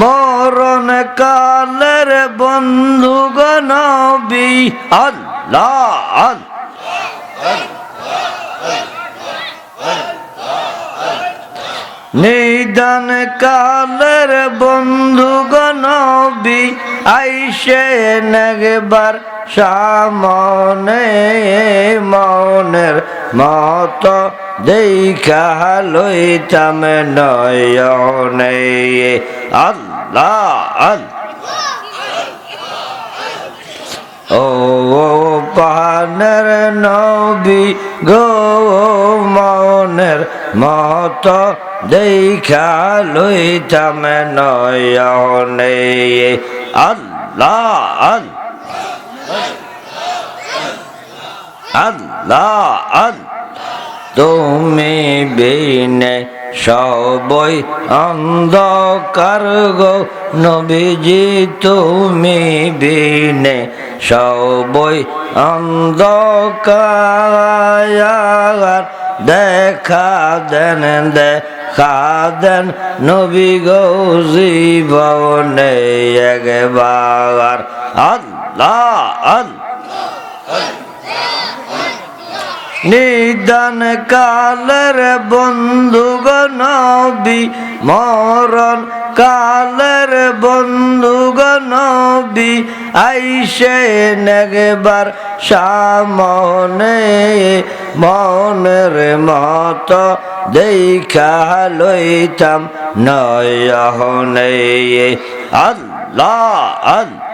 মরণ কালের বন্ধু গনবি আল্লাহ নিদান কালের বন্ধু গনবি আইসে নেগবার সামনে। মত দেখা লইতাম নয়নে। আল্লাহ ও পানের নবী গো মনের মত দেখা লইতাম নয়নে। আল্লাহ আল্লাহ। আল্লাহ তুমি বিনে সবই অন্ধকার গো নবীজি, তুমি বিনে সবই অন্ধকার। দেখা দেন দেখা দেন নবী গো জীবনে একবার। আল্লাহ আল্লাহ। নিদান কালের বন্ধু গনবি মরণ কালের বন্ধু গনবি আইসে নেগবার সামনে মনের মত দেখা লইতাম নয়নে আল্লাহ আল্লাহ।